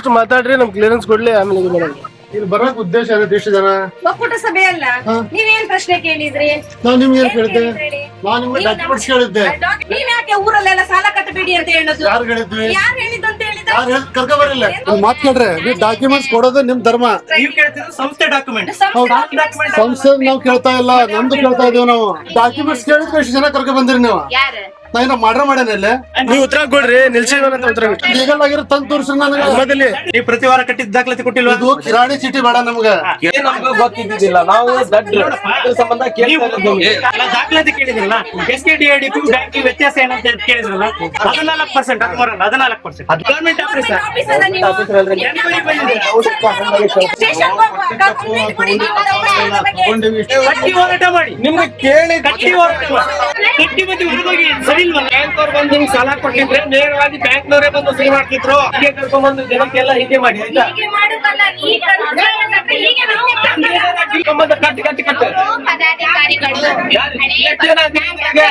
First ಮಾತಾಡ್ರಿ ನಮ್ clearance ಕೊಡ್ಲಿ ಆಮೇಲೆ ಇದು ಮಾಡೋಣ. ಇಲ್ಲಿ ಬರೋಕ್ ಉದ್ದೇಶ ಏನೈತೆ ಇಷ್ಟು ಜನ? ಒಕ್ಕೂಟ ಸಭೆ ಅಲ್ಲ? ನೀವೇನ್ ಪ್ರಶ್ನೆ ಕೇಳಿದ್ರಿ? ನಾನು ನಿಮ್ಗೆ ಏನ್ ಕೇಳಿದ್ದೆ. ನಾವ್ ನಿಮ್ಗೆ ಡಾಕ್ಯುಮೆಂಟ್ಸ್ ಕೇಳಿದ್ದೆ ನೀವ್ ಯಾಕೆ ಊರಲ್ಲೆಲ್ಲ ಸಾಲ ಕಟ್ಟಬೇಡಿ ಅಂತ ಹೇಳೋದು? ಯಾರು ಹೇಳಿದ್ವಿ ಯಾರು ಹೇಳಿದ್ದು? ಅಂತ ಹೇಳಿದ್ರೆ ಯಾರು ಹೇಳಿ ಕರ್ಕ ಬರಲಿಲ್ಲ. ಮಾತ್ ಕೇಳ್ರಿ. ನೀವು ಡಾಕ್ಯುಮೆಂಟ್ಸ್ ಕೊಡೋದು ನಿಮ್ ಧರ್ಮ. ನೀವು ಕೇಳ್ತಿದ್ರು ಸಂಸ್ಥೆ ಡಾಕ್ಯುಮೆಂಟ್ ಸಂಸ್ಥೆ ನಾವ್ ಕೇಳ್ತಾ ಇಲ್ಲ. ನಮ್ದು ಕೇಳ್ತಾ ಇದೀವಿ ನಾವು. ಡಾಕ್ಯುಮೆಂಟ್ಸ್ ಕೇಳಿದ್ರೆ ಎಷ್ಟು ಜನ ಕರ್ಕ ಬಂದಿರಿ ನೀವು. ಯಾರು? ನಾ ಏನ ಮಾಡ್ರ ಮಾಡ್ಯಾನ ನೀವು ಉತ್ತರ ಕೊಡ್ರಿ ನಿಲ್ಸಿವನ ಉತ್ತರ ಕೊಡ್ರಿ. ಲೀಗಲ್ ಆಗಿರೋ ತಂದ್ ತೋರಿಸ್ರಿ ನನಗೆ. ಮೊದಲೇ. ನೀವು ಪ್ರತಿ ವಾರ ಕಟ್ಟಿದ ದಾಖಲಾತಿ ಕೊಟ್ಟಿಲ್ವಾ? ಅದು ಕಿರಾಣಿ ಚೀಟಿ ಬೇಡ ನಮ್ಗ. ನಮ್ಗೂ ಗೊತ್ತಿದ್ದಿಲ್ಲ ನಾವು ಸಂಬಂಧ ದಾಖಲಾತಿ ಕೇಳಿದ್ರಲ್ಲ? S K D I D bank ವ್ಯತ್ಯಾಸ ಏನಂತ ಕೇಳಿದ್ರಲ್ಲ? ಹದಿನಾಲ್ಕು ಪರ್ಸೆಂಟ್ ಹದಿಮೂರಲ್ಲ ಹದಿನಾಲ್ಕು ಪರ್ಸೆಂಟ್ ಗವರ್ಮೆಂಟ್ ಆಫೀಸರ್. ಕಟ್ಟಿ ಹೋರಾಟ ಮಾಡಿ. ನಿಮ್ಗೆ ಕೇಳಿ ಕಟ್ಟಿ ಹೋರಾಟ ಮಾಡಿ. ಕಟ್ಟಿ ಬಂದು ಬ್ಯಾಂಕ್ ಅವ್ರು ಬಂದು ನಿಮ್ಗೆ ಸಾಲ ಕೊಟ್ಟಿದ್ರೆ ನೇರವಾಗಿ ಬ್ಯಾಂಕ್ನವರೇ ಬಂದು ಸಹಿ ಮಾಡ್ತಿದ್ರು ಹೀಗೆ ಕರ್ಕೊಂಡ್ ಬಂದು ಜನಕ್ಕೆಲ್ಲ ಹೀಗೆ ಮಾಡಿ ಆಯ್ತಾ ಹೀಗೆ ಮಾಡುದಲ್ಲ ಈ ಕರ್ನಾಟಕದಲ್ಲಿ ಹೀಗೆ ನಾವು ಮಾಡ್ತೀವಿ. ಸಂಬಂಧ ಕಟ್ಟಿ ಕಟ್ಟಿ ಕಟ್ಟಿ ಪದಾಧಿಕಾರಿಗಳು ಯಾರು? ಎಷ್ಟು ಜನ ಬ್ಯಾಂಕ್ನಾಗೆ?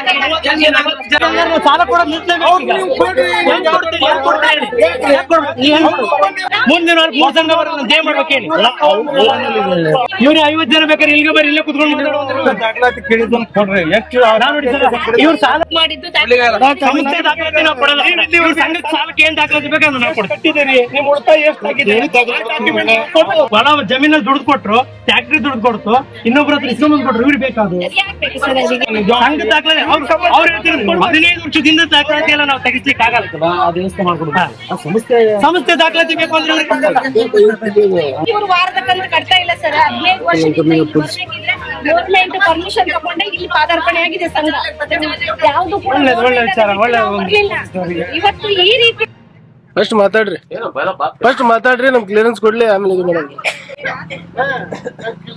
ಎಷ್ಟು ಜನ? ಜನರು ಸಾಲ ಕೊಡೋದು ನಿಲ್ಸ್ಲೇಬೇಕು ಈಗ. ಹೆಂಗ್ ಕೊಡ್ತೀರಿ? ಹೆಂಗ್ ಕೊಡ್ತೀರಿ? ಹೆಂಗ್ ಕೊಡ್ಬೇಕು? ನೀವ್ ಹೆಂಗ್ ಕೊಡ್ಬೇಕು? ಮುಂದೆ ನಾಲ್ಕು ಮೂರ್ ಸಂಘ ಬರೋದು ಏನ್ ಮಾಡ್ಬೇಕು ಹೇಳಿ ಇವ್ರು ಐವತ್ ಜನ ಬೇಕಾದ್ರೆ ಇಲ್ಲಿಗೆ ಬರ್ರಿ ಇಲ್ಲೇ ಕುತ್ಕೊಂಡು ದಾಖಲಾತಿ ಕೇಳಿದ್ದನ್ನು ಕೊಡ್ರಿ ಎಷ್ಟು ನಾನ್ ನೋಡಿ ಸರ್, ಇವ್ರು ಸಾಲ ಮಾಡಿದ್ದು ಸಂಸ್ಥೆ ದಾಖಲಾತಿ ನಾವು ಕೊಡಲ್ಲ ಇವ್ರ ಸಂಘಕ್ಕೆ ಸಾಲಕ್ಕೆ ಏನ್ ದಾಖಲಾತಿ ಬೇಕಂದ್ರೆ ನಾವು ಕೊಡ್ತೀವಿ. ಕಟ್ಟಿದ್ದೀರಿ? ನಿಮ್ ಉಳಿತಾಯ ಎಷ್ಟಾಗಿದೆ? ಬಡ ಜಮೀನಲ್ಲಿ ದುಡ್ಡು ಕೊಟ್ರು ಫ್ಯಾಕ್ಟ್ರಿ ದುಡ್ಡು ಕೊಡ್ತು ಇನ್ನೊಬ್ರ ಹತ್ರ ಇಸ್ಕೊಂಡ್ ಕೊಟ್ರು ಇವ್ರು ಬೇಕಾದ್ರು ಸಂಘ ದಾಖಲಾತಿ. ಅವ್ರು ಹದಿನೈದು ವರ್ಷದಿಂದ ದಾಖಲಾತಿ ಎಲ್ಲ ನಾವು ತೆಗಿಸ್ಲಿಕ್ಕೆ ಆಗಲ್ಲ. ಸಂಸ್ಥೆ ದಾಖಲಾತಿ ಬೇಕು ಅಂದ್ರೆ ಇವ್ರಿಗೆ ಕೊಡ್ತಾರೆ. ಇವರು ವಾರದ ಕಂತು ಕಟ್ತಾ ಇಲ್ಲ ಸರ್. ಹದಿನೈದು ವರ್ಷದಿಂದ ಗೌರ್ಮೆಂಟ್ ಪರ್ಮಿಷನ್ ತಗೊಂಡೆ ಇಲ್ಲಿ ಪಾದಾರ್ಪಣೆ ಆಗಿದೆ ಸಂಘ. ಯಾವ್ದು ಕೂಡ ಒಳ್ಳೆದು, ಒಳ್ಳೆ ವಿಚಾರ, ಒಳ್ಳೆ ಒಂದು ಬರ್ಲಿಲ್ಲ. ಇವತ್ತು ಈ ರೀತಿ ಫಸ್ಟ್ ಮಾತಾಡ್ರಿ ಫಸ್ಟ್ ಮಾತಾಡ್ರಿ ನಮ್ ಕ್ಲಿಯರೆನ್ಸ್ ಕೊಡ್ಲಿ ಆಮೇಲೆ ಇದು ಮಾಡೋಣ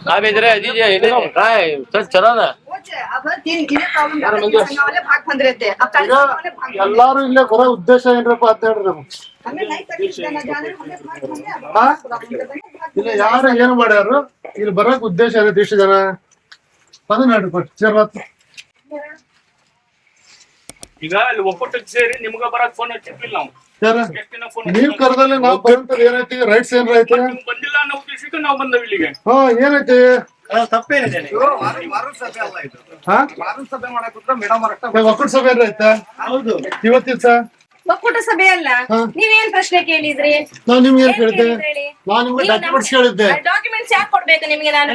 आप इधर है दीजिए इन्हें कहाँ है सर चला ना अब तीन गिरे प्रॉब्लम वाले भाग बंद रहते हैं अब ಈಗ चालीस वाले भाग ಎಲ್ಲಾರು ಇಲ್ಲೇ ಬರೋ ಉದ್ದೇಶ ಏನ್ರಪ್ಪ ಅಂತ ಹೇಳ್ರಿ ನಮ್ಗೆ हमें नहीं तकलीफ देना जाने हमें भाग बंद है ಹಾ? प्रॉब्लम करते हैं भाग ಇಲ್ಲ ಯಾರು ಏನ್ ಮಾಡ್ಯಾರು ಇಲ್ಲಿ ಬರೋಕ್ ಉದ್ದೇಶ ಏನೈತೆ ಇಷ್ಟು ಜನ ಅದು ನೋಡ್ರಿ ಫಸ್ಟ್ ಸೇರ್ಬಾತ್ ಈಗ ಅಲ್ಲಿ ಒಕ್ಕೂಟಕ್ಕೆ ಸೇರಿ ನಿಮ್ಗ ಬರಕ್ ಫೋನ್ ಹಚ್ಚಿರ್ಲಿಲ್ಲ ನಾವು. ಸರ್ ಎಷ್ಟು ದಿನ ಫೋನ್ ನೀವ್ ಕರ್ದಲ್ಲಿ ನಾವ್ ಬಂದ್ರೆ ಏನೈತಿ ರೈಟ್ಸ್ ಏನ್ರ ಐತಿ? ಬಂದಿಲ್ಲ ಅನ್ನೋ ಉದ್ದೇಶಕ್ಕೆ ನಾವು ಬಂದವು ಇಲ್ಲಿಗೆ. ಹಾ ಏನೈತಿ ತಪ್ಪೇನಿದೆ ಹಾ? ಒಕ್ಕೂಟ ಸಭೆ ಏನ್ರ ಐತಾ? ಹೌದು. ಇವತ್ತಿತ್ತ ಒಕ್ಕೂಟ ಸಭೆ ಅಲ್ಲ? ಹಾ. ನೀವೇನ್ ಪ್ರಶ್ನೆ ಕೇಳಿದ್ರಿ? ನಾನು ನಿಮ್ಗೆ ಏನ್ ಕೇಳಿದ್ದೆ? ನಾನು? ನಿಮ್ಗೆ ಡಾಕ್ಯುಮೆಂಟ್ಸ್ ಕೇಳಿದ್ದೆ. ಡಾಕ್ಯುಮೆಂಟ್ಸ್ ಯಾಕೆ ಕೊಡ್ಬೇಕು ನಿಮ್ಗೆ ನಾನು?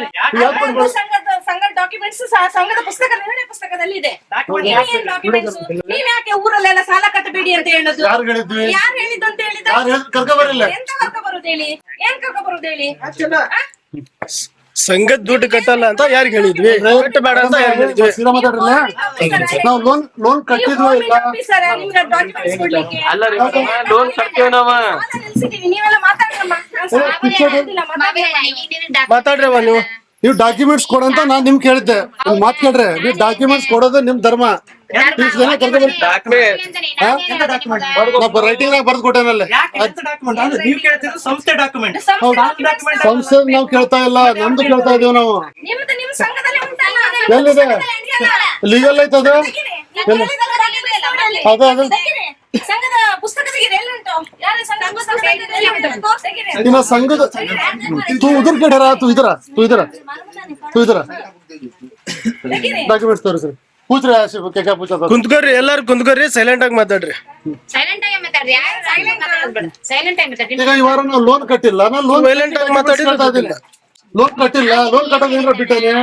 ಸಂಘದ ಸಂಘದ ಡಾಕ್ಯುಮೆಂಟ್ಸ್ ಸಂಘದ ಪುಸ್ತಕ ನಿರ್ಣಯ ಪುಸ್ತಕದಲ್ಲಿ ಇದೆ ನೀವೇನ್ documents? ನೀವ್ ಯಾಕೆ ಊರಲ್ಲೆಲ್ಲ ಸಾಲ ಕಟ್ಟಬೇಡಿ ಅಂತ ಹೇಳೋದು? ಯಾರು ಹೇಳಿದ್ವಿ ಯಾರು ಹೇಳಿದ್ದು ಅಂತ ಹೇಳಿದ್ರೆ ಕರ್ಕ ಬರಲ್ಲ. ಎಂತ ಕರ್ಕ ಬರುದು ಹೇಳಿ? ಏನ್ ಕರ್ಕ ಬರುದು ಹೇಳಿ? ಸಂಘದ ದುಡ್ಡು ಕಟ್ಟಲ್ಲ ಅಂತ ಯಾರಿಗೆ ಹೇಳಿದ್ವಿ? ಕಟ್ಟಬೇಡ ಅಂತ ಯಾರಿಗೆ ಹೇಳಿದ್ವಿ? ಸೀದಾ ಮಾತಾಡ್ರಲ್ಲ? ನಾವ್ ಲೋನ್ ಲೋನ್ ಕಟ್ಟಿದ್ವೋ ಇಲ್ಲ? ಅಲ್ಲ ರೀ ಲೋನ್ ಕಟ್ತೀವಿ ನಾವ ಸಾಲ ನಿಲ್ಸಿದೀವಿ ನೀವೆಲ್ಲ ಮಾತಾಡಮ್ಮ ನಾನ್ ಸಾಲ picture ಮಾತಾಡ್ರಿ. ಅವ ನೀವು. ನೀವು ಡಾಕ್ಯುಮೆಂಟ್ಸ್ ಕೊಡಂತ ನಾನ್ ನಿಮ್ ಕೇಳಿದ್ದೆ ಒಂದ್ ಮಾತ್ ಕೇಳ್ರಿ. ನೀವು ಡಾಕ್ಯುಮೆಂಟ್ಸ್ ಕೊಡೋದು ನಿಮ್ ಧರ್ಮ. ಇಷ್ಟ್ ಜನ ಕರ್ಕ ಬರ್ರಿ ನಾ ರೈಟಿಂಗ್ ನಾಗ ಬರ್ದ್ ಕೊಟ್ಟೇನಲ್ಲ ಯಾಕೆ ಡಾಕ್ಯುಮೆಂಟ್ ಅಂದ್ರೆ ನೀವು ಕೇಳ್ತಿದ್ರು ಸಂಸ್ಥೆ ಡಾಕ್ಯುಮೆಂಟ್ ನಾವ್ ಕೇಳ್ತಾ ಇಲ್ಲ. ನಮ್ದು ಕೇಳ್ತಾ ಇದೀವಿ ನಾವು. ನಿಮ್ದು ನಿಮ್ ಸಂಘದಲ್ಲಿ ಉಂಟಲ್ಲ ಎಲ್ಲಿದೆ? ಲೀಗಲ್ ಐತದ. ಅದು ಅದು. ಸಂಘದ ಪುಸ್ತಕ ಉಂಟು ಯಾರು ಸಂಘದ ತೂ ಉದ್ರ ಕಡೆ ತೂ ಇದ್ರ ತೂ ಇದ್ರ ತೂ ಇದ್ರ. ಡಾಕ್ಯುಮೆಂಟ್ಸ್ ತೋರಿಸ್ರಿ ಕೆಕ ಕುಂತ್ಕೋರಿ ಎಲ್ಲಾರು ಕುಂತ್ಕೋರಿ ಸೈಲೆಂಟ್ ಆಗಿ ಮಾತಾಡ್ರಿ ಸೈಲೆಂಟ್ ಆಗಿ ಮಾತಾಡ್ರಿ ಯಾರು ಸೈಲೆಂಟ್ ಮಾತಾಡ್ಬೇಡ ಸೈಲೆಂಟ್ ಆಗಿ ಮಾತಾಡ್ರಿ ಈಗ ಈ ವಾರ ನಾವು ಲೋನ್ ಕಟ್ಟಿಲ್ಲ ನಾನು ಲೋನ್ ಸೈಲೆಂಟ್ ಆಗಿ ಮಾತಾಡಿಲ್ಲ ಲೋನ್ ಕಟ್ಟಿಲ್ಲ ಲೋನ್ ಕಟ್ಟೋದು ಏನ್ರ ಬಿಟ್ಟೇನೆ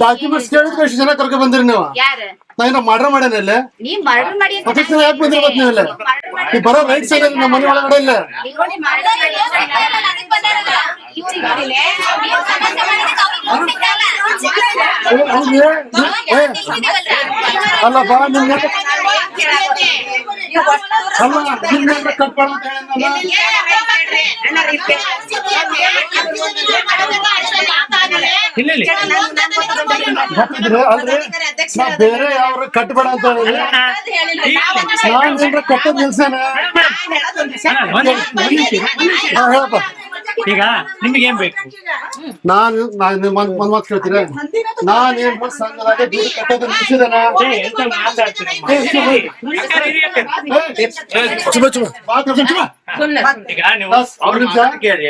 ಡಾಕ್ಯುಮೆಂಟ್ಸ್ ಕೇಳಿದ್ರೆ ಎಷ್ಟು ಜನ ಕರ್ಕ ಬಂದಿರಿ ನೀವು ಯಾರು ನಾ ಮರ್ಡರ್ ಮಾಡ್ರ ಮಾಡ್ಯಾನಲ್ಲ ನೀವ್ ಮರ್ಡರ್ ಮಾಡಿ ಅಂತ ಅದಕ್ಕೆ ನೀವು ಯಾಕೆ ಬಂದಿರ ಮತ್ತೆ ನೀವೆಲ್ಲ ಈ ಬರೋ ರೈಟ್ ಸೈಡ್ ನಮ್ಮ ಮನೆ ಒಳಗಡೆ ಇಲ್ಲ ನೋಡಿ murder ಮಾಡಿ ಅಂತ ಹೇಳಲ್ಲ. ಇವ್ರಿಗೆ ನೋಡಿಲೆ, ನೀವು ಸಮಸ್ಯೆ ಮಾಡಿದ್ದಕ್ಕೆ ಅವ್ರಿಗೆ ಸಿಕ್ಕಲ್ಲ. ಏ, ಹೌದು, ಏ, ಏ, ಅಲ್ಲ ಬಾ ನಿಮ್ಗೆ ಅಲ್ಲ ನಿಮ್ಗೆ ಕಟ್. ಇಲ್ಲ ಇಲ್ಲ ಗೊತ್ತಿದ್ರೆ ಅಲ್ರಿ ನಾ ಬೇರೆ ಯಾವ್ರ ಕಟ್ಬೇಡ ಅಂತ ಹೇಳಿದ್ರೆ ನಾನ್ ಏನ್ರ ಕಟ್ಟೋದ್ ನಿಲ್ಸೇನ ಹೇಳಪ್ಪ ಈಗ ನಿಮ್ಗೆ ಏನ್ ಬೇಕು ನಾನು ನಾನು ಒಂದ್ ಮಾತು ಕೇಳ್ತೀರಾ ನಾನ್ ಏನ್ ಸಂಘದಾಗ ದುಡ್ಡು ಕಟ್ಟೋದು ನಿಲ್ಸಿದಾನ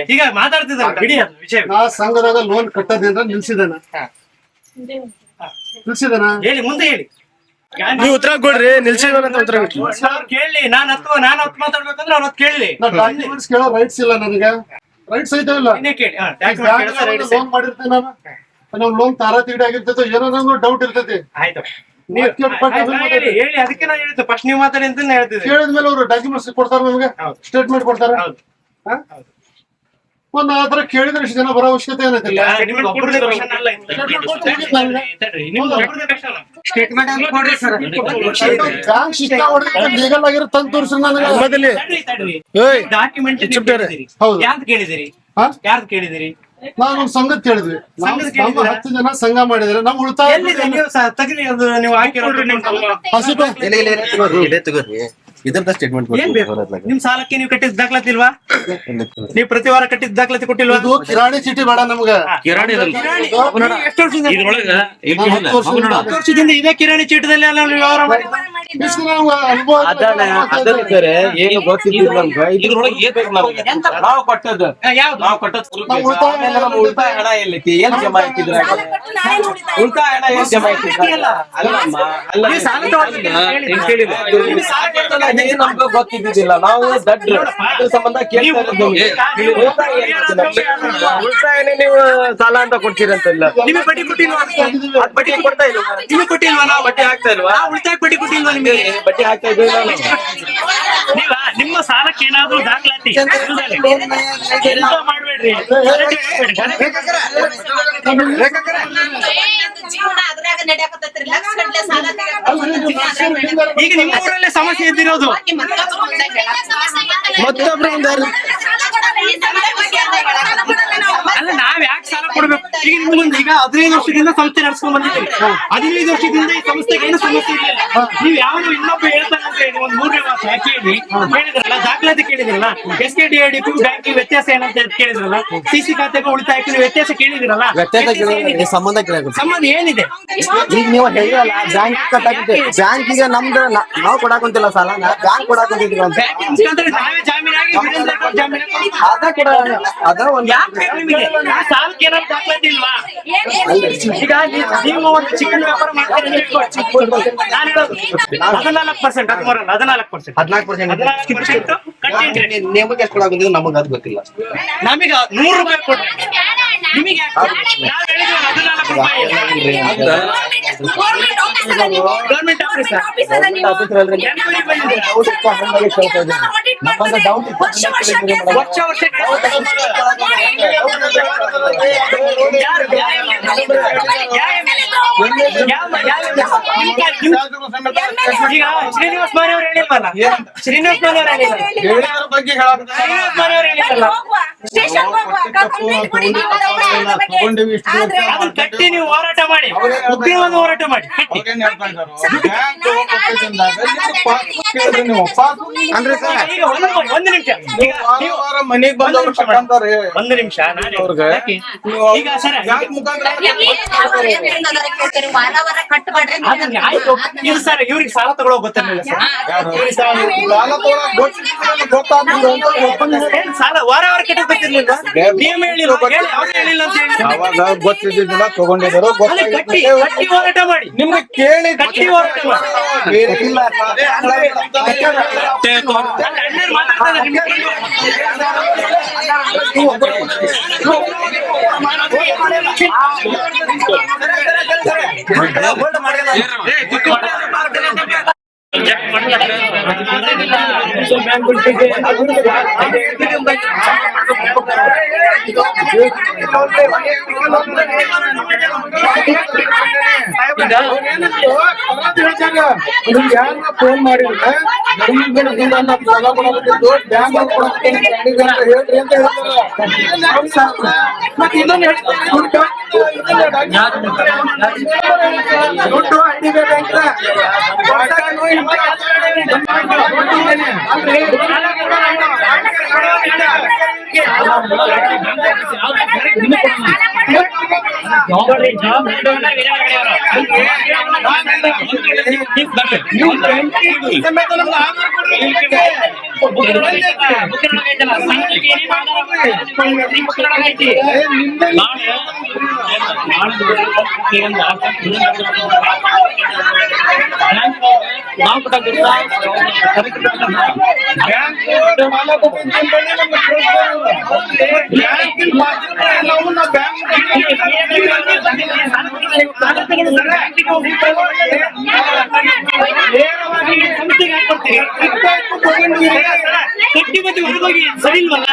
ಈಗ ಮಾತಾಡ್ತಿದ್ದಾರೆ ಬಿಡಿ ಅದು ವಿಷಯ ನಾ ಸಂಘದಾಗ ಲೋನ್ ನಿಲ್ಸಿದಾನ ನಿಲ್ಸಿದಾನ ಹೇಳಿ ಮುಂದೆ ಹೇಳಿ ನೀವು ಉತ್ತರ ಕೊಡ್ರಿ ನಿಲ್ಸಿದಾನ ಅಂತ ಉತ್ತರ ಕೊಡ್ರಿ ಕೇಳಿ ನಾನು ಹತ್ತು ನಾನು ಹತ್ತು ಮಾತಾಡ್ಬೇಕಂದ್ರೆ ಅವ್ರ ಹತ್ತು ಕೇಳಿ ಕೇಳೋ ರೈಟ್ಸ್ ಇಲ್ಲ ನನಗೆ ರೈಟ್ಸ್ ಸಹಿತ ಇಲ್ಲ. ಲೋನ್ ಮಾಡಿರ್ತೇನೆ ನಾನು. ನಾವು ಲೋನ್ ತಾರಾ ತೀಡಿ ಆಗಿರ್ತೈತೆ ಏನೋ ನಂಗೂ ಡೌಟ್ ಇರ್ತೈತಿ. ಆಯ್ತು. ನೀವು ಹೇಳಿ ಅದಕ್ಕೆ ನಾನು ಹೇಳಿದ್ದು. ಫಸ್ಟ್ ನೀವು ಮಾತಾಡಿ ಅಂತ ಹೇಳ್ತಿದ್ದೆ ಹೇಳಿದ್ಮೇಲೆ ಅವರು ಡಾಕ್ಯುಮೆಂಟ್ಸ್ ಕೊಡ್ತಾರ ನಮಗೆ. ಸ್ಟೇಟ್ಮೆಂಟ್ ಕೊಡ್ತಾರ? ಹೌದು. ಒಂದ್ ಆತರ ಕೇಳಿದ್ರೆ ಇಷ್ಟು ಜನ ಬರೋ ಅವಶ್ಯಕತೆ ಏನಿಲ್ಲ. ಬ್ಯಾಂಕ್ ಶಿಸ್ತ ಲೀಗಲ್ ಆಗಿರೋ ತಂದು ನನಗೆ. ಹೌದು. ಕೇಳಿದಿರಿ ಕೇಳಿದಿರಿ ನಾನು ಸಂಘದ ಕೇಳಿದ್ವಿ. ನಮ್ಮ? ಹತ್ತು ಜನ ಸಂಘ ಮಾಡಿದ್ರೆ ನಾವು ಉಳಿತಾಯ ನೀವು ಸ- ತೆಗೀರಿ ಅದು ನೀವು ಹಾಕಿರೋ ನಿಮ್ಮ ಹಸಿಪ. ಇದ್ರದ ಸ್ಟೇಟ್ಮೆಂಟ್ ಏನ್ ಬೇಕು? ನಿಮ್ ಸಾಲಕ್ಕೆ ನೀವು ಕಟ್ಟಿದ ದಾಖಲಾತಿ ಇಲ್ವಾ ನೀವು ಪ್ರತಿ ವಾರ ಕಟ್ಟಿದ ದಾಖಲಾತಿ ಕೊಟ್ಟಿಲ್ವಾ? ಇದು ಕಿರಾಣಿ ಚೀಟಿ ಬೇಡ ನಮ್ಗೆ. ಕಿರಾಣಿ ಎಷ್ಟು ವರ್ಷದಿಂದ? ಇದ್ರೊಳಗ ಹತ್ತು ಇದೇ ಕಿರಾಣಿ ಚೀಟದಲ್ಲಿ ಎಲ್ಲ ನೀವು ವ್ಯವಹಾರ ಮಾಡಿ? ಇಷ್ಟು ಏನು ಗೊತ್ತಿಲ್ಲ ನಮ್ಗೆ. ಇದ್ರೊಳಗೆ ಏನ್ ಬೇಕು ನಮ್ಗೆ? ನಾವು ಕೊಟ್ಟದ್ದು. ಯಾವ್ದು? ನಾವು ಕೊಟ್ಟದ್ದು full ನಾವು ಬೇಕು. ಉಳಿತಾಯ ಹಣ ಎಲ್ಲೈತಿ ಏನ್ ಜಮಾ ಇಟ್ಟಿದ್ರ? ಉಳಿತಾಯ. ಹಣ ಏನ್ ಜಮಾ ಇಟ್ಟಿದ್ರ? ಅಲ್ಲಮ್ಮ ಅಲ್ಲ ಸಾಲ ಅಂತ ಹೇಳಿದ್ರಾ? ಹಿಂಗ್ ಕೇಳಿಲ್ಲ. ನೀವು ಸಾಲ ಕೊಟ್ಟಲ್ಲ, ಅದೇನ್ ನಮ್ಗೆ ಗೊತ್ತಿದ್ದಿದ್ದಿಲ್ಲ ನಾವು ದಡ್ರು. ಅದ್ರ ಸಂಬಂಧ ಕೇಳ್ತಾ ಇರೋದು ನಿಮ್ಗೆ. ನೀವು ಉಳಿತಾಯ? ಉಳಿತಾಯನೇ ನೀವು ಸಾಲ ಅಂತ ಕೊಡ್ತೀರಂತಿಲ್ಲ. ನಿಮಗೆ ಬಡ್ಡಿ ಕೊಟ್ಟಿಲ್ವಾ? ಅದ್ ಬಡ್ಡಿ ಕೊಡ್ತಾ ಇಲ್ವಾ? ನಿಮಗೆ ಕೊಟ್ಟಿಲ್ವಾ? ನಾವು ಬಡ್ಡಿ ಹಾಕ್ತಾ ಇಲ್ವಾ? ನಾವು ಉಳಿತಾಯ ಬಡ್ಡಿ ಕೊಟ್ಟಿಲ್ವಾ ನಿಮಗೆ? ಬಡ್ಡಿ ಹಾಕ್ತಾ ಇದ್ದೀವಿ ನಾನು ನೀವ? ನಿಮ್ಮ ಸಾಲಕ್ಕೆ ಏನಾದ್ರೂ ದಾಖಲಾತಿ? ಮಾಡ್ಬೇಡ್ರಿ? ಈಗ ನಿಮ್ಮ ಊರಲ್ಲೇ ಸಮಸ್ಯೆ ಇದ್ದಿರೋದು ಮತ್ತೊಬ್ರು ಈಗ ಹದಿನೈದು ವರ್ಷದಿಂದ ಸಂಸ್ಥೆ ನಡ್ಸ್ಕೊಂಡ್ ಬಂದಿದ್ದೀವಿ. ಹದಿನೈದು ವರ್ಷದಿಂದ ಈ ಸಂಸ್ಥೆಗೆ ಏನು ಸಮಸ್ಯೆ ಇಲ್ಲ. ನೀವು ಯಾವ್ದು ಇನ್ನೊಬ್ಬ ಹೇಳ್ತಾನೆ ಅಂತ ಹೇಳಿ ಒಂದ್ ಮೂರನೇ ಮಾತು ಯಾಕೆ ಕೇಳಿ ಕೇಳಿದ್ರಲ್ಲ ದಾಖಲಾತಿ ಕೇಳಿದ್ರಲ್ಲ? S K D I banking ವ್ಯತ್ಯಾಸ ಏನಂತ ಕೇಳಿದ್ರಲ್ಲ? ಸಿಸಿ ಖಾತೆಗೂ ಉಳಿತಾಯಕ್ಕೆ ನೀವು ವ್ಯತ್ಯಾಸ ಕೇಳಿದ್ರಲ್ಲ ವ್ಯತ್ಯಾಸ ಏನಿದೆ? ಸಂಬಂಧ ಕೇಳಿದ್ರು ಸಂಬಂಧ ಏನಿದೆ? ಈಗ ನೀವು ಹೇಳಿರಲ್ಲ ಬ್ಯಾಂಕ್ ಕಟ್ಟಾಕಿದ್ದೆ ಬ್ಯಾಂಕಿಗೆ ನಮ್ದು ನಾವ್ ಕೊಡಾಕಂತಿಲ್ಲ ಸಾಲ. ಬ್ಯಾಂಕ್ ಕೊಡಾಕಂತಿದ್ರು ಅಂತ. ನಾವೇ ಜಾಮೀನಾಗಿ ಅದ ಕೂಡ ಅದ ಒಂದ್ ಯಾಕೆ ಸಾಲಕ್ಕೆ ಏನಾದ್ರು ದಾಖಲಾತಿ ಇಲ್ವಾ ಈಗ ನೀವು ಒಂದು ಚಿಕನ್ ವ್ಯಾಪಾರ ಮಾಡ್ತೀರಿ ಅಂತ ಇಟ್ಕೊ. ನಾನು ಹೇಳೋದು ಹದಿನಾಲ್ಕು ಪರ್ಸೆಂಟ್ ಹದಿಮೂರಲ್ಲ ಹದಿನಾಲ್ಕು ಪರ್ಸೆಂಟ್ ಹದಿನಾಲ್ಕು ಪರ್ಸೆಂಟ್ ನಿಮಗೆ ಎಷ್ಟು ಕೊಡಾಕಂತಿದ್ವಿ ನಮಗೆ ಅದು ಗೊತ್ತಿಲ್ಲ ನಮಗೆ ನೂರು ರೂಪಾಯಿ ಕೊಡ್ರಿ ನಿಮಗೆ ಹದಿನಾಲ್ಕು ರೂಪಾಯಿ ಗೌರ್ಮೆಂಟ್ ಆಫೀಸರ್ ವರ್ಷ ವರ್ಷ ಯಾರು- ಈಗ ಶ್ರೀನಿವಾಸ್ ಮಾರಿ ಅವ್ರು ಹೇಳಿಲ್ವಲ್ಲ ಶ್ರೀನಿವಾಸ್ ಮಾರಿ ಅವ್ರು ಹೇಳಿಲ್ಲ ಬಗ್ಗೆ ಶ್ರೀನಿವಾಸ್ ಮಾರಿ ಅವ್ರು ಹೇಳಿಲ್ಲ ಅದನ್ನ ಕಟ್ಟಿ ನೀವು ಹೋರಾಟ ಮಾಡಿ ಉಗ್ರವಾದ ಹೋರಾಟ ಮಾಡಿ ಕಟ್ಟಿ ಅಂದ್ರೆ ಈಗ ಒಂದು ಒಂದು ನಿಮಿಷ ಈಗ ನೀವು ಮನೆಗೆ ಒಂದು ನಿಮಿಷ ನಾನು ಯಾಕೆ? ಈಗ ಸರ್ ಇದು ಸರ್ ಇವ್ರಿಗೆ ಸಾಲ ತಗೊಳ್ಳೋ ಗೊತ್ತಿರಲಿಲ್ಲ ಸರ್ ಸಾಲ ವಾರ ವಾರ ಕಟ್ಟೋ ಗೊತ್ತಿರ್ಲಿಲ್ಲ ನಿಯಮ ಹೇಳಿಲ್ಲ ಅವ್ರು ಹೇಳಿಲ್ಲ ಅಂತ ಹೇಳಿ ಅವಾಗ ಗೊತ್ತಿದ್ದಿಲ್ಲ ತಗೊಂಡಿದ್ರು ಕಟ್ಟಿ ಕಟ್ಟಿ ಹೋರಾಟ ಮಾಡಿ ನಿಮ್ಗೆ ಕೇಳಿ ಕಟ್ಟಿ ಹೋರಾಟ ಮಾಡಿ ಬೇರೆ ಇಲ್ಲ ಫೋನ್ ಮಾಡಿದ್ರೆ ಸಾಲ ಕೊಡೋದಿದ್ದು ಬ್ಯಾಂಕ್ ಅಂತ ಹೇಳ್ರಿ ಅಂತ ಹೇಳ್ತಾರೆ ಮತ್ತೆ ಇನ್ನೊಂದು ಹೇಳ್ತಾರೆ ಬ್ಯಾಂಕ್ ಅಲ್ರಿ ಜವಾಬ್ದಾರಿ ಜವಾಬ್ದಾರಿ ತಗೊಂಡ್ರೆ ಬೇರೆ ಕಡೆ ಅವ್ರು. ನೀವು ಬ್ಯಾಂಕಿಗೆ ಸಮೇತ ನಮ್ಗೆ ಆಧಾರ್ ಕೊಡ್ರಿ. ಮುಖ್ಯಮಂತ್ರಿ ಸಂಘಕ್ಕೆ ಏನೇನು ಆಧಾರ ಕೊಡ್ತಾರೆ? ಮುಖ್ಯಮಂತ್ರಿ ಐತಿ. ಏ, ನಿಮ್ದೇ ನಾಳೆ ನಾವು ಕೊಟ್ಟಿದ್ದ ಬ್ಯಾಂಕ್ ಸಾಲ ನೇರವಾಗಿ ಸಂಸ್ಥೆಗೆ ಹಾಕ್ಕೊಡ್ತೀವಿ. ಕಟ್ಟಿ ಮತ್ತೆ ಹೊರಗೋಗಿ ಸರಿ ಇಲ್ವಲ್ಲ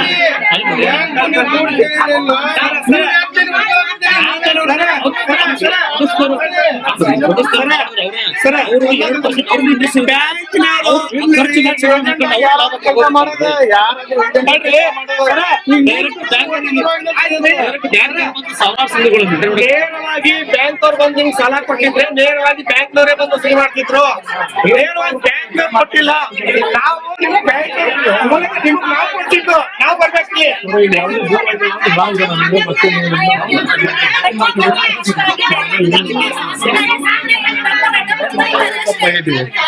ಬ್ಯಾಂಕಿನ ದುಡ್ಡು ಸೇರಿಲ್ಲ. ನೀವು ನೇರವಾಗಿ ಬ್ಯಾಂಕ್ ಅವ್ರು ಬಂದು ನಿಮ್ಗೆ ಸಾಲ ಕೊಟ್ಟಿದ್ರೆ ನೇರವಾಗಿ ಬ್ಯಾಂಕ್ನವರೇ ಬಂದು ಸಹಿ ಮಾಡ್ತಿದ್ರು. ನೇರವಾಗಿ ಬ್ಯಾಂಕ್ ಕೊಟ್ಟಿಲ್ಲ. ನಾವು ಬ್ಯಾಂಕ್ ನಿಮ್ಗೆ ನಾವು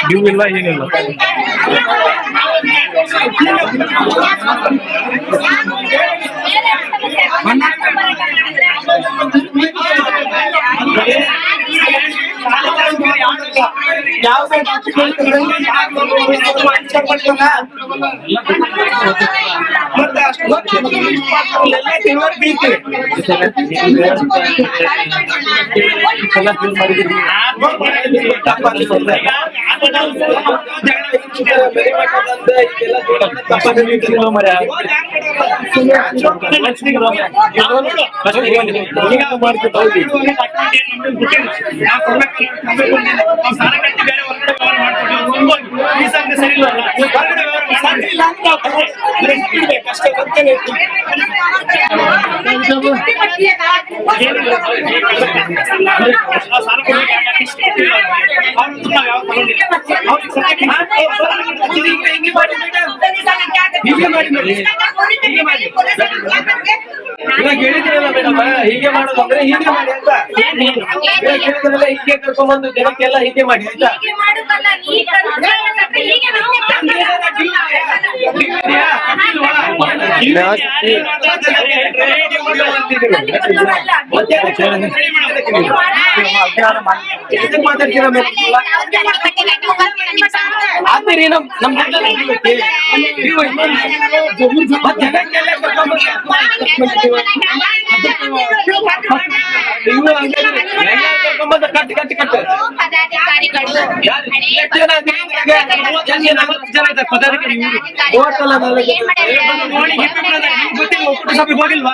ನೀವು ಇಲ್ಲ ಏನಿಲ್ಲ. ಯಾವುದೇ ಡಾಕ್ಯುಮೆಂಟ್ ಮತ್ತೆ ಎಲ್ಲ ತಿಳುವಳಿಕೆ ಐತಿ. ಅಷ್ಟೇ ನಾವು ಎದಕ್ಕೆ ಮಾತಾಡ್ತೀರಾ ಮೇಡಮ್ ಆದ್ರೆ ನಮ್ ನಮ್ ಜನಕ್ಕೆಲ್ಲ ಜನಕ್ಕೆಲ್ಲ ಕರ್ಕೊಂಡ್ಬಂದು ನೀವು ಹಂಗೆ ಎಲ್ಲ ಕರ್ಕೊಂಡ್ಬಂದು ಕಟ್ಟಿ ಕಟ್ಟಿ ಕಟ್ಟು ಪದಾಧಿಕಾರಿಗಳು ಎಷ್ಟು ಜನ ಇದ್ದಾರೆ? ಮೂವತ್ತು ಜನ, ನಲವತ್ತು ಜನ ಪದಾಧಿಕಾರಿ. ಹೋಟೆಲ್ ಅಲ್ಲ, ಏನ್ ಮಾಡ್ಯಾರ? ನೋಡಿ ನಿಮ್ಗೆ ಗೊತ್ತಿಲ್ಲ ಒಕ್ಕೂಟ ಸಭೆಗೆ ಹೋಗಿಲ್ವಾ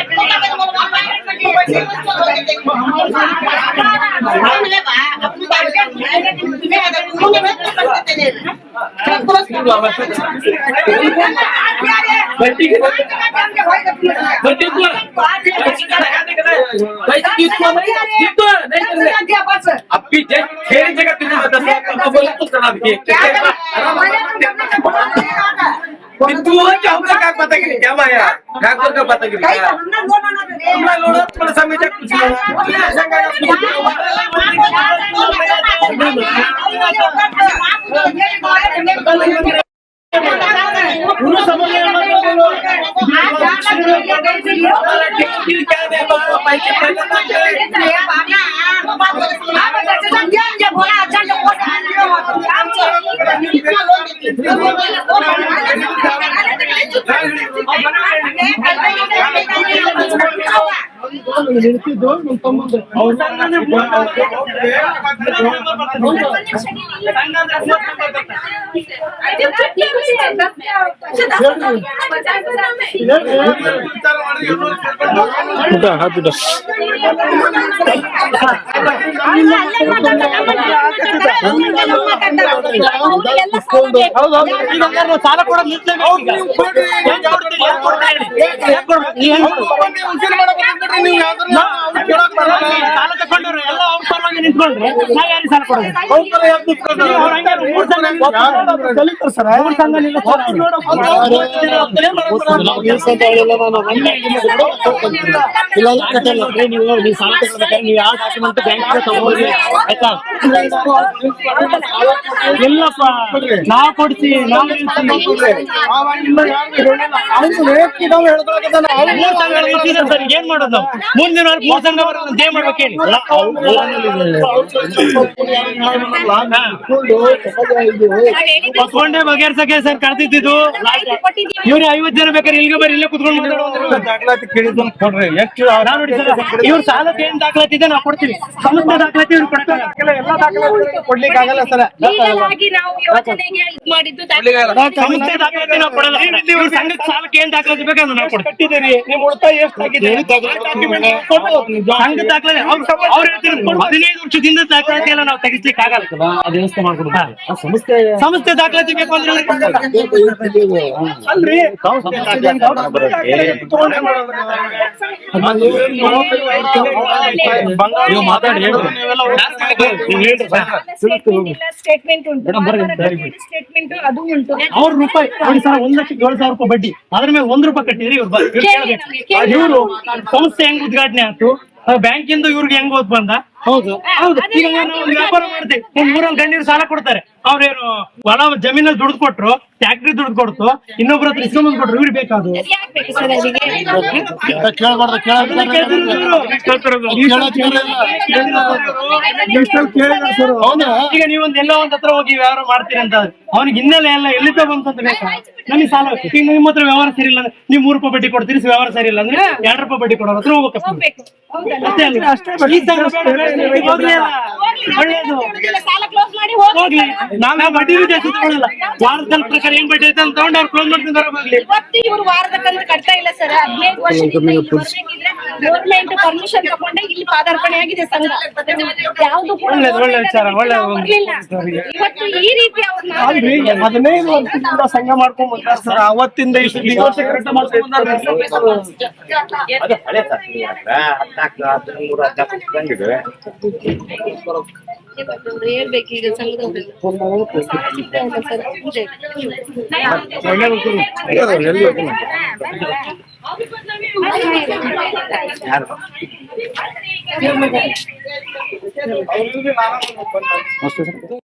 अभी खेल जगह तुम्हें तू क्या हमने का पता गिरी क्या माया ठाकुर का पता गिरी क्या हमने लोड़ा तुम्हारे सामने जब कुछ क्या बोला पैसे ಊಟ ಸಾಲ ಕೂಡ ಸಾಲ ತಗೊಂಡ್ರೆ ಎಲ್ಲ ಅವ್ರ ಪರವಾಗಿ ನಿಂತ್ಕೊಂಡ್ರೆ ನಾವ್ ಯಾರಿಗೆ ಸಾಲ ಕೊಡೋದು ಮೂರ್ ಸಂಘ ನೀವು ನೀವು ಸಾಲ ತಗೊಳ್ಬೇಕಾದ್ರೆ ನೀವು ಯಾವ ಡಾಕ್ಯುಮೆಂಟ್ ಬ್ಯಾಂಕ್ ತಗೊಂಡ್ರಿ ಆಯ್ತಾ ಇಲ್ಲಪ್ಪ ಕೊಡ್ಸಿ ನಾವ್ ಏನ್ ಮಾಡೋದು ನಾವು ಮುಂದಿನ ಮಾಡ್ಬೇಕು ಹೇಳಿ ಕುತ್ಕೊಂಡೆ ಬಗೆಹರ್ಸಕ್ಕೆ ಸರ್ ಕಳ್ತಿದ್ದು ಇವ್ರಿ ಇವ್ರು ಐವತ್ ಜನ ಬೇಕಾದ್ರೆ ಇಲ್ಲಿಗೆ ಬರ್ರಿ ಇಲ್ಲೇ ಕುತ್ಕೊಂಡು ದಾಖಲಾತಿ ಕೇಳಿದ್ದನ್ನು ಕೊಡ್ರಿ ಎಷ್ಟು ನೋಡಿ ಸರ್ ಇವ್ರ ಸಾಲಕ್ಕೆ ಏನ್ ದಾಖಲಾತಿ ಇದೆ ನಾವು ಕೊಡ್ತೀವಿ ಸಂಸ್ಥೆ ದಾಖಲಾತಿ ಇವ್ರು ಕೊಡ್ತಾರೆ ಎಲ್ಲ ದಾಖಲಾತಿ ಕೊಡ್ಲಿಕ್ಕೆ ಆಗಲ್ಲ ಸರ್ ಲೀಗಲ್ ನಾವು ಯೋಜನೆಗೆ ಇದ್ ಮಾಡಿದ್ದು ಸಂಸ್ಥೆ ದಾಖಲಾತಿ ನಾವು ಕೊಡಲ್ಲ ಇವ್ರ ಸಂಘಕ್ಕೆ ಸಾಲಕ್ಕೆ ಏನ್ ದಾಖಲಾತಿ ಬೇಕು ಅದನ್ನ ನಾವು ಕೊಡ್ತೀವಿ ಕಟ್ಟಿದ್ದೀರಿ ನಿಮ್ ಉಳಿತಾಯ ಎಷ್ಟಾಗಿದೆ ಅವ್ರು ಹೇಳ್ತಾರೆ ಹದಿನೈದು ವರ್ಷದಿಂದ ದಾಖಲಾತಿ ಎಲ್ಲ ನಾವು ತೆಗಿಸ್ಲಿಕ್ಕೆ ಆಗಲ್ಲ. ಸಂಸ್ಥೆ ಸಂಸ್ಥೆ ದಾಖಲಾತಿ ಬೇಕು ಅಂದ್ರೆ ಇವ್ರಿಗೆ ಕೊಡಲ್ಲ. ಅಲ್ರಿ. ನೀವು. ಮಾತಾಡಿ ಹೇಳ್ರಿ. ಸ್ಟೇಟ್ಮೆಂಟ್ ಉಂಟು. ಸ್ಟೇಟ್ಮೆಂಟ್ ಅದು ಉಂಟು. ಅವ್ರ ರೂಪಾಯಿ ಸಾವಿರ ಒಂದ್ ಲಕ್ಷಕ್ಕೆ ಏಳು ಸಾವಿರ ರೂಪಾಯಿ ಬಡ್ಡಿ. ಅದ್ರ ಮೇಲೆ ಒಂದ್ ರೂಪಾಯಿ ಕಟ್ಟಿದ್ರಿ ಇವ್ರು ಇವರು ಸಂಸ್ಥೆ ಸಂಸ್ಥೆ ಹೆಂಗ್ ಉದ್ಘಾಟನೆ ಆಯ್ತು? ಬ್ಯಾಂಕಿಂದ ಇವ್ರಿಗೆ ಹೆಂಗ್ ಓದ್ ಬಂದ? ಹೌದು. ಹೌದು. ಈಗ ನಾವು ಒಂದು ವ್ಯಾಪಾರ ಮಾಡ್ತೀವಿ ಊರಲ್ಲಿ ಮೂರಲ್ಲಿ ಗಂಡಿರು ಸಾಲ ಕೊಡ್ತಾರೆ. ಅವ್ರೇನು ಹೊಲ ಜಮೀನಲ್ಲಿ ದುಡ್ದು ಕೊಟ್ರು ಟ್ಯಾಕ್ಟ್ರಿ ದುಡ್ಡು ಕೊಡ್ತು ಇನ್ನೊಬ್ರ ಹತ್ರ ಇಸ್ಕೊಂಡ್ ಕೊಟ್ರು ಇವ್ರಿಗೆ ಬೇಕಾದ್ರು ಯಾಕೆ ಬೇಕು ಸರ್ ಅವರಿಗೆ ಕೇಳ್ಬಾರ್ದು. ಕೇಳಿಲ್ಲ ಹೌದಾ? ಈಗ ನೀವೊಂದ್ ಎಲ್ಲೋ ಒಂದ್ ಹತ್ರ ಹೋಗಿ ವ್ಯವಹಾರ ಮಾಡ್ತೀರಿ ಅಂತ. ಅವ್ನಿಗೆ ಹಿನ್ನೆಲೆ ಎಲ್ಲ ಎಲ್ಲಿ ತಗೊಂತ ಅಂತ ಬೇಕಾ? ನನಗೆ ಸಾಲ. ಈಗ ನಿಮ್ಮ ಹತ್ರ ವ್ಯವಹಾರ ಸರಿ ಇಲ್ಲ ಅಂದ್ರೆ ನೀವು ಮೂರು ರೂಪಾಯಿ ಬಡ್ಡಿ ಕೊಡ್ತೀರಿ ವ್ಯವಹಾರ ಸರಿ ಇಲ್ಲ ಅಂದ್ರೆ ಎರಡು ರೂಪಾಯಿ ಬಡ್ಡಿ ಕೊಡೋರ ಹತ್ರ ಹೋಗ್ಬೇಕು ಅಷ್ಟೇ. ಒಳ್ಳೇದು. ಹೋಗ್ಲಿ. ಸಾಲ ಕ್ಲೋಸ್ ಮಾಡಿ ಹೋಗಿ ಹೋಗ್ಲಿ. ನಾವೇ ಬಡ್ಡಿ ಜಾಸ್ತಿ ತಗೊಳ್ಳಲ್ಲ ವಾರದಲ್ಲಿ ಪ್ರಕಾರ ಏನ್ ಬಡ್ಡಿ ಐತೆ ಅಂತ ತಗೊಂಡು ಅವ್ರು ಕ್ಲೋಸ್ ಮಾಡ್ತಿದ್ದಾರೆ ಇವತ್ತು ಇವ್ರು ವಾರದ ಕಂತು ಕಟ್ತಾ ಇಲ್ಲ ಸರ್. ಹದಿನೈದು ವರ್ಷದಿಂದ ಇಲ್ಲಿ ಬರ್ಬೇಕಿದ್ರೆ ಗೌರ್ಮೆಂಟ್ ಪರ್ಮಿಷನ್ ತಗೊಂಡೆ ಇಲ್ಲಿ ಪಾದಾರ್ಪಣೆ ಆಗಿದೆ ಸಂಘ. ಯಾವ್ದು ಕೂಡ ಒಳ್ಳೇದು, ಒಳ್ಳೆ ವಿಚಾರ, ಒಳ್ಳೆ ಬರ್ಲಿಲ್ಲ. ಇವತ್ತು ಈ ರೀತಿ ಅಲ್ರಿ ಹದಿನೈದು ವರ್ಷದಿಂದ ಸಂಘ ಮಾಡ್ಕೊಂಡ್ ಬಂದಾರ ಸರ್ ಅವತ್ತಿಂದ ಇಷ್ಟು ಕರೆಕ್ಟ್ ಮಾಡ್ಕೊಂಡ್ ಬಂದಾರ ಹೇಳ್ಬೇಕು ಈಗ ಸಂಘದವ್ರು ಅವ್ರಿಗೆ ನಾನು